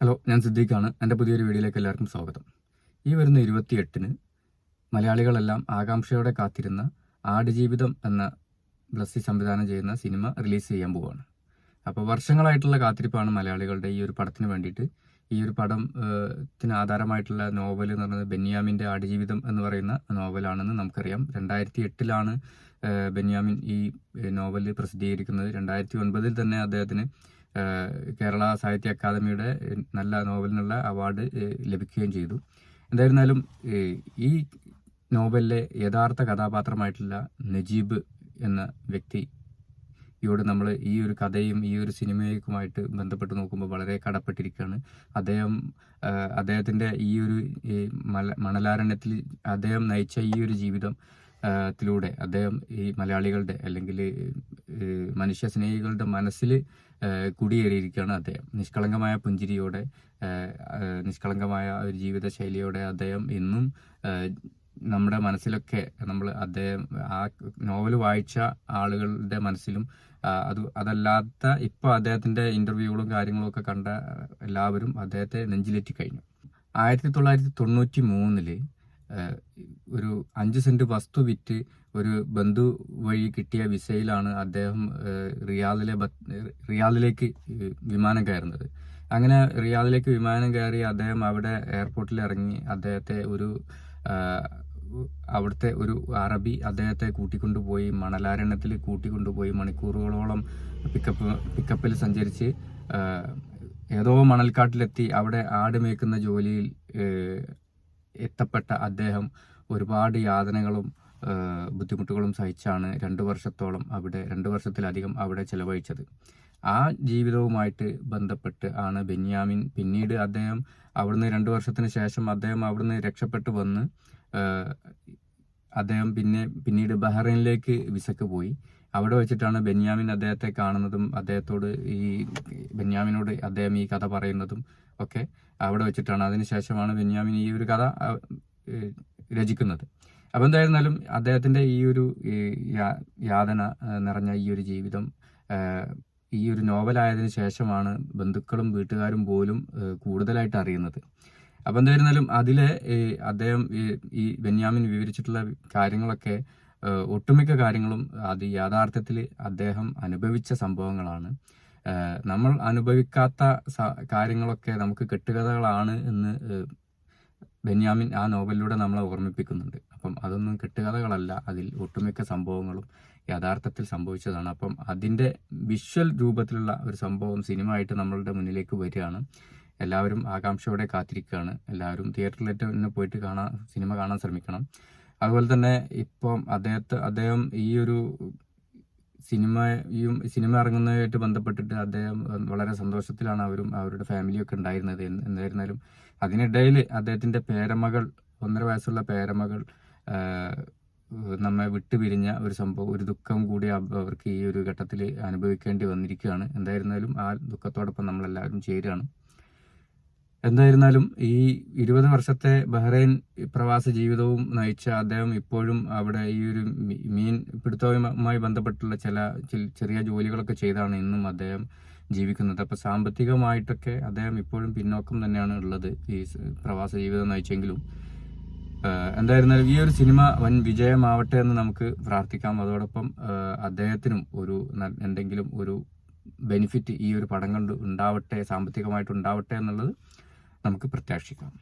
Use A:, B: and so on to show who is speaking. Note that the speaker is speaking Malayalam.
A: ഹലോ ഞാൻ സിദ്ദീഖാണ്. എന്റെ പുതിയൊരു വീഡിയോയിലേക്ക് എല്ലാവർക്കും സ്വാഗതം. ഈ വരുന്ന ഇരുപത്തിയെട്ടിന് മലയാളികളെല്ലാം ആകാംക്ഷയോടെ കാത്തിരുന്ന ആടുജീവിതം എന്ന ബ്ലസ്സി സംവിധാനം ചെയ്യുന്ന സിനിമ റിലീസ് ചെയ്യാൻ പോവുകയാണ് അപ്പോൾ വർഷങ്ങളായിട്ടുള്ള കാത്തിരിപ്പാണ് മലയാളികളുടെ ഈ ഒരു പടത്തിന് വേണ്ടിയിട്ട്. ഈ ഒരു പടം ത്തിന് ആധാരമായിട്ടുള്ള നോവൽ എന്ന് പറയുന്നത് ബെന്യാമിന്റെ ആടുജീവിതം എന്ന് പറയുന്ന നോവലാണെന്ന് നമുക്കറിയാം. രണ്ടായിരത്തി എട്ടിലാണ് ബെന്യാമിൻ ഈ നോവൽ പ്രസിദ്ധീകരിക്കുന്നത്. രണ്ടായിരത്തി ഒൻപതിൽ തന്നെ അദ്ദേഹത്തിന് കേരള സാഹിത്യ അക്കാദമിയുടെ നല്ല നോവലിനുള്ള അവാർഡ് ലഭിക്കുകയും ചെയ്തു. എന്തായിരുന്നാലും ഈ നോവലിലെ യഥാർത്ഥ കഥാപാത്രമായിട്ടുള്ള നജീബ് എന്ന വ്യക്തി ഇവിടെ നമ്മൾ ഈ ഒരു കഥയും ഈ ഒരു സിനിമയുമായിട്ട് ബന്ധപ്പെട്ട് നോക്കുമ്പോൾ വളരെ കടപ്പെട്ടിരിക്കുകയാണ്. അദ്ദേഹം അദ്ദേഹത്തിന്റെ ഈ ഒരു മല മണലാരണ്യത്തിൽ അദ്ദേഹം നയിച്ച ഈ ഒരു ജീവിതത്തിലൂടെ ത്തിലൂടെ അദ്ദേഹം ഈ മലയാളികളുടെ അല്ലെങ്കിൽ മനുഷ്യ സ്നേഹികളുടെ മനസ്സിൽ കുടിയേറിയിരിക്കുകയാണ് അദ്ദേഹം. നിഷ്കളങ്കമായ പുഞ്ചിരിയോടെ നിഷ്കളങ്കമായ ഒരു ജീവിത ശൈലിയോടെ അദ്ദേഹം ഇന്നും നമ്മുടെ മനസ്സിലൊക്കെ നമ്മൾ അദ്ദേഹം ആ നോവൽ വായിച്ച ആളുകളുടെ മനസ്സിലും അത് അതല്ലാത്ത ഇപ്പോൾ അദ്ദേഹത്തിന്റെ ഇന്റർവ്യൂകളും കാര്യങ്ങളും ഒക്കെ കണ്ട എല്ലാവരും അദ്ദേഹത്തെ നെഞ്ചിലേറ്റി കഴിഞ്ഞു. ആയിരത്തി തൊള്ളായിരത്തി തൊണ്ണൂറ്റി മൂന്നിൽ ഒരു അഞ്ച് സെന്റ് വസ്തു വിറ്റ് ഒരു ബന്ധു വഴി കിട്ടിയ വിസയിലാണ് അദ്ദേഹം റിയാദിലെ റിയാദിലേക്ക് വിമാനം കയറുന്നത്. അങ്ങനെ റിയാദിലേക്ക് വിമാനം കയറി അദ്ദേഹം അവിടെ എയർപോർട്ടിൽ ഇറങ്ങി. അദ്ദേഹത്തെ ഒരു അവിടുത്തെ ഒരു അറബി അദ്ദേഹത്തെ കൂട്ടിക്കൊണ്ടുപോയി മണലാരണ്യത്തിൽ കൂട്ടിക്കൊണ്ടുപോയി മണിക്കൂറുകളോളം പിക്കപ്പ് പിക്കപ്പിൽ സഞ്ചരിച്ച് ഏതോ മണൽക്കാട്ടിലെത്തി. അവിടെ ആട് മേക്കുന്ന ജോലിയിൽ എത്തപ്പെട്ട അദ്ദേഹം ഒരുപാട് യാതനകളും ബുദ്ധിമുട്ടുകളും സഹിച്ചാണ് രണ്ട് വർഷത്തോളം അവിടെ രണ്ട് വർഷത്തിലധികം അവിടെ ചെലവഴിച്ചത്. ആ ജീവിതവുമായിട്ട് ബന്ധപ്പെട്ട് ആണ് ബെന്യാമിൻ പിന്നീട് അദ്ദേഹം അവിടുന്ന് രണ്ട് വർഷത്തിന് ശേഷം അദ്ദേഹം അവിടുന്ന് രക്ഷപ്പെട്ട് വന്ന് അദ്ദേഹം പിന്നെ പിന്നീട് ബഹ്റൈനിലേക്ക് വിസക്ക് പോയി. അവിടെ വെച്ചിട്ടാണ് ബെന്യാമിൻ അദ്ദേഹത്തെ കാണുന്നതും അദ്ദേഹത്തോട് ഈ ബെന്യാമിനോട് അദ്ദേഹം ഈ കഥ പറയുന്നതും ഒക്കെ അവിടെ വെച്ചിട്ടാണ്. അതിനുശേഷമാണ് ബെന്യാമിൻ ഈ ഒരു കഥ രചിക്കുന്നത്. അപ്പോൾ എന്തായിരുന്നാലും അദ്ദേഹത്തിന്റെ ഈ ഒരു യാതന നിറഞ്ഞ ഈ ഒരു ജീവിതം ഈ ഒരു നോവലായതിനു ശേഷമാണ് ബന്ധുക്കളും വീട്ടുകാരും പോലും കൂടുതലായിട്ട് അറിയുന്നത്. അപ്പോൾ എന്തായിരുന്നാലും അതിലെ അദ്ദേഹം ഈ ബെന്യാമിൻ വിവരിച്ചിട്ടുള്ള കാര്യങ്ങളൊക്കെ ഒട്ടുമിക്ക കാര്യങ്ങളും അത് യാഥാർത്ഥ്യത്തിൽ അദ്ദേഹം അനുഭവിച്ച സംഭവങ്ങളാണ്. നമ്മൾ അനുഭവിക്കാത്ത കാര്യങ്ങളൊക്കെ നമുക്ക് കെട്ടുകഥകളാണ് എന്ന് ബെന്യാമിൻ ആ നോവലിലൂടെ നമ്മളെ ഓർമ്മിപ്പിക്കുന്നുണ്ട്. അപ്പം അതൊന്നും കെട്ടുകഥകളല്ല. അതിൽ ഒട്ടുമിക്ക സംഭവങ്ങളും യഥാർത്ഥത്തിൽ സംഭവിച്ചതാണ്. അപ്പം അതിന്റെ വിഷ്വൽ രൂപത്തിലുള്ള ഒരു സംഭവം സിനിമ ആയിട്ട് നമ്മളുടെ മുന്നിലേക്ക് വരികയാണ്. എല്ലാവരും ആകാംക്ഷയോടെ കാത്തിരിക്കുകയാണ്. എല്ലാവരും തിയേറ്ററിലേറ്റ് തന്നെ പോയിട്ട് കാണാൻ സിനിമ കാണാൻ ശ്രമിക്കണം. അതുപോലെ തന്നെ ഇപ്പം അദ്ദേഹത്തെ അദ്ദേഹം ഈ ഒരു സിനിമയും സിനിമ ഇറങ്ങുന്നതുമായിട്ട് ബന്ധപ്പെട്ടിട്ട് അദ്ദേഹം വളരെ സന്തോഷത്തിലാണ് അവരും അവരുടെ ഫാമിലിയൊക്കെ ഉണ്ടായിരുന്നത് എന്ന് എന്നിരുന്നാലും അതിനിടയിൽ അദ്ദേഹത്തിന്റെ പേരമകൾ ഒന്നര വയസ്സുള്ള പേരമകൾ നമ്മെ വിട്ടുപിരിഞ്ഞ ഒരു സംഭവം ഒരു ദുഃഖം കൂടി അവർക്ക് ഈ ഒരു ഘട്ടത്തിൽ അനുഭവിക്കേണ്ടി വന്നിരിക്കുകയാണ്. എന്തായിരുന്നാലും ആ ദുഃഖത്തോടൊപ്പം നമ്മളെല്ലാവരും ചേരുകയാണ്. എന്തായിരുന്നാലും ഈ ഇരുപത് വർഷത്തെ ബഹ്റൈൻ പ്രവാസ ജീവിതവും നയിച്ച അദ്ദേഹം ഇപ്പോഴും അവിടെ ഈ ഒരു മീൻ പിടുത്തവുമായി ബന്ധപ്പെട്ടുള്ള ചില ചെറിയ ജോലികളൊക്കെ ചെയ്താണ് ഇന്നും അദ്ദേഹം ജീവിക്കുന്നത്. അപ്പോൾ സാമ്പത്തികമായിട്ടൊക്കെ അദ്ദേഹം ഇപ്പോഴും പിന്നോക്കം തന്നെയാണ് ഉള്ളത് ഈ പ്രവാസ ജീവിതം നയിച്ചെങ്കിലും. എന്തായിരുന്നാലും ഈ ഒരു സിനിമ വൻ വിജയമാവട്ടെ എന്ന് നമുക്ക് പ്രാർത്ഥിക്കാം. അതോടൊപ്പം അദ്ദേഹത്തിനും ഒരു എന്തെങ്കിലും ഒരു ബെനിഫിറ്റ് ഈ ഒരു പടം കൊണ്ട് ഉണ്ടാവട്ടെ സാമ്പത്തികമായിട്ട് ഉണ്ടാവട്ടെ എന്നുള്ളത് നമുക്ക് പ്രത്യാശിക്കാം.